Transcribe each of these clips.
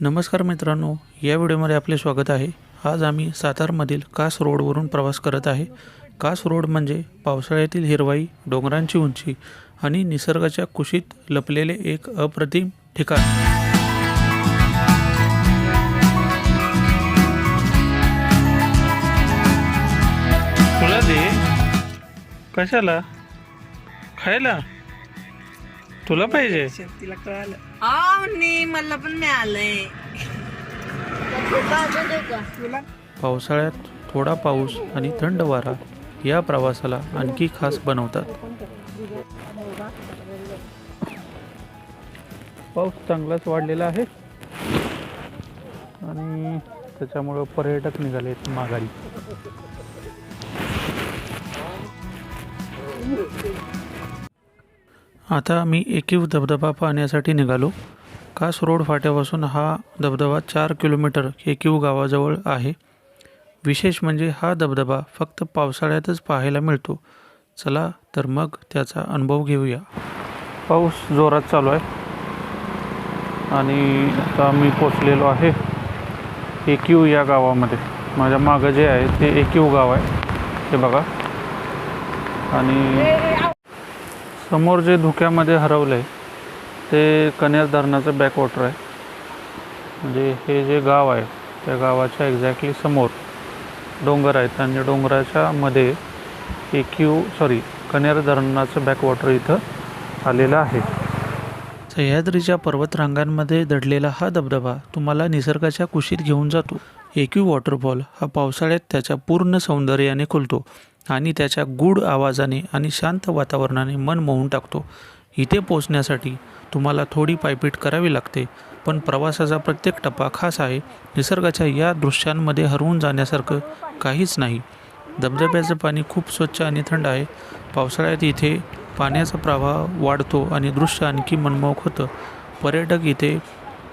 नमस्कार मित्रांनो या व्हिडिओमध्ये आपले स्वागत आहे. आज आम्ही सातारमधील कास रोडवरून प्रवास करत आहे. कास रोड म्हणजे पावसाळ्यातील हिरवाई डोंगरांची उंची आणि निसर्गाच्या कुशीत लपलेले एक अप्रतिम ठिकाण. तुला दे कशाला? खायला? तुला पाहिजे. तिला कळालं. नाही मला पण मिळालंय. पावसाळ्यात थोडा पाऊस आणि थंड वारा या प्रवासाला आणखी खास बनवतात. पाऊस चांगलाच वाढलेला आहे. आणि त्याच्यामुळं पर्यटक निघालेत माघारी. आता आम्ही एकीव धबधबा पाहण्यासाठी निघालो. कास रोड फाट्यापासून हा धबधबा चार किलोमीटर एकीव गावाजवळ आहे. विशेष म्हणजे हा धबधबा फक्त पावसाळ्यातच पाहायला मिळतो. चला तर मग त्याचा अनुभव घेऊया. पाऊस जोरात चालू आहे. आणि आता मी पोचलेलो आहे एकीव या गावामध्ये. माझ्या मागं जे आहे ते एकीव गाव आहे. हे बघा. आणि समोर जे धुक्यामध्ये हरवलं आहे ते कन्यार धरणाचं बॅकवॉटर आहे. म्हणजे हे जे गाव आहे त्या गावाच्या एक्झॅक्टली समोर डोंगर आहेत आणि डोंगराच्या मध्ये एकीव सॉरी कन्यार धरणाचं बॅकवॉटर इथं आलेलं आहे. सह्याद्रीच्या पर्वतरांगांमध्ये दडलेला हा धबधबा तुम्हाला निसर्गाच्या कुशीत घेऊन जातो. एक्यू वॉटरफॉल हा पावसाळ्यात त्याच्या पूर्ण सौंदर्याने खुलतो. आणि त्याच्या गूढ आवाजाने आणि शांत वातावरणाने मन मोहून टाकतो. इथे पोचण्यासाठी तुम्हाला थोडी पायपीट करावी लागते पण प्रवासाचा प्रत्येक टप्पा खास आहे. निसर्गाच्या या दृश्यांमध्ये हरवून जाण्यासारखं काहीच नाही. धबधब्याचं पाणी खूप स्वच्छ आणि थंड आहे. पावसाळ्यात इथे पाण्याचा प्रवाह वाढतो आणि दृश्य आणखी मनमोहक होतं. पर्यटक इथे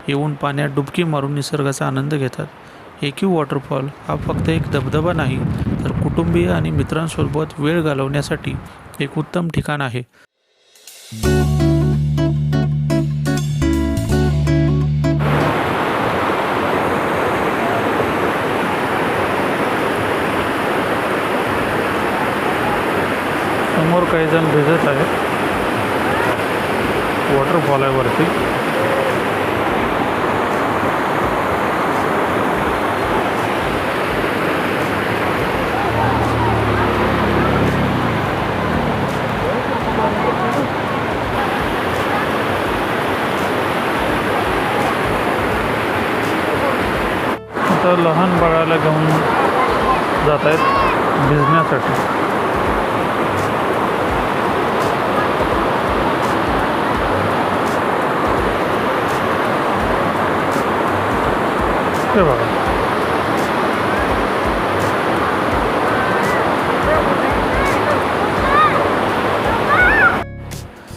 येऊन पाण्यात डुबकी मारून निसर्गाचा आनंद घेतात. एकी वॉटरफॉल हा फक्त एक धबधबा नाही तर कुटुंबीय आणि मित्रांसोबत वेळ घालवण्यासाठी एक उत्तम ठिकाण आहे. समोर काही जण भिजत आहेत. वॉटरफॉल आहे वरती. मुलं लहान बाळाला घेऊन जात आहेत भिजण्यासाठी. बघा.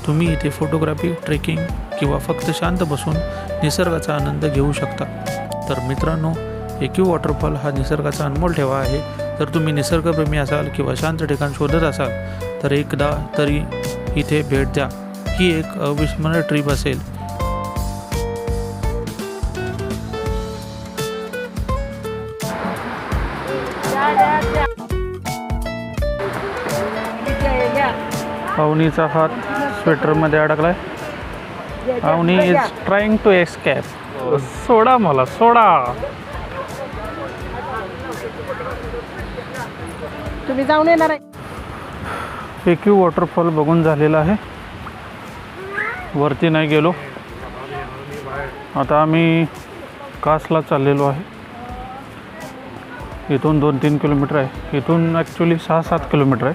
तुम्ही इथे फोटोग्राफी ट्रेकिंग किंवा फक्त शांत बसून निसर्गाचा आनंद घेऊ शकता. तर मित्रांनो एक्यू वॉटरफॉल हा निसर्गाचा अनमोल ठेवा आहे. जर तुम्ही निसर्गप्रेमी असाल किंवा शांत ठिकाण शोधत असाल तर एकदा तरी इथे भेट द्या. ही एक अविस्मरणीय ट्रिप असेल. अवनीचा हात स्वेटरमध्ये अडकलाय. Avani is trying to escape सोडा मला सोडा. मी जाऊन येणार आहे. एकयू वॉटरफॉल बघून झालेला आहे. वरती नाही गेलो. आता आम्ही कासला चाललेलो आहे. इथून दोन तीन किलोमीटर आहे. इथून ॲक्च्युली सहा सात किलोमीटर आहे.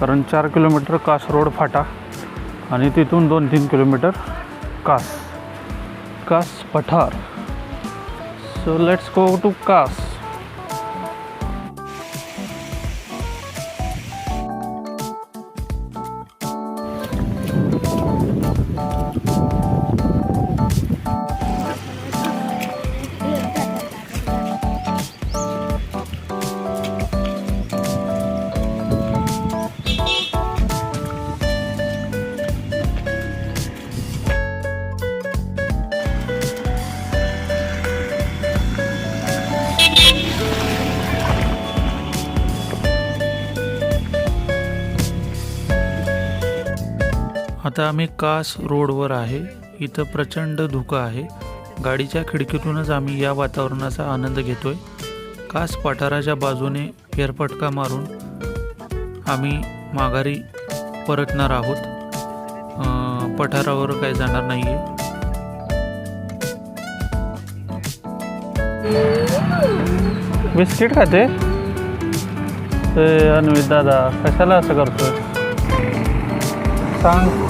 कारण चार किलोमीटर कास रोड फाटा आणि तिथून दोन तीन किलोमीटर कास. कास पठार. So let's go to Kas. आता आम्ही कास रोडवर आहे. इथं प्रचंड धुकं आहे. गाडीच्या खिडकीतूनच आम्ही या वातावरणाचा आनंद घेतोय. कास पठाराच्या बाजूने फेरफटका मारून आम्ही माघारी परतणार आहोत. पठारावर काही जाणार नाही आहे बिस्किट खाते? ते अन्वित दादा कशाला असं करतोय? सांग.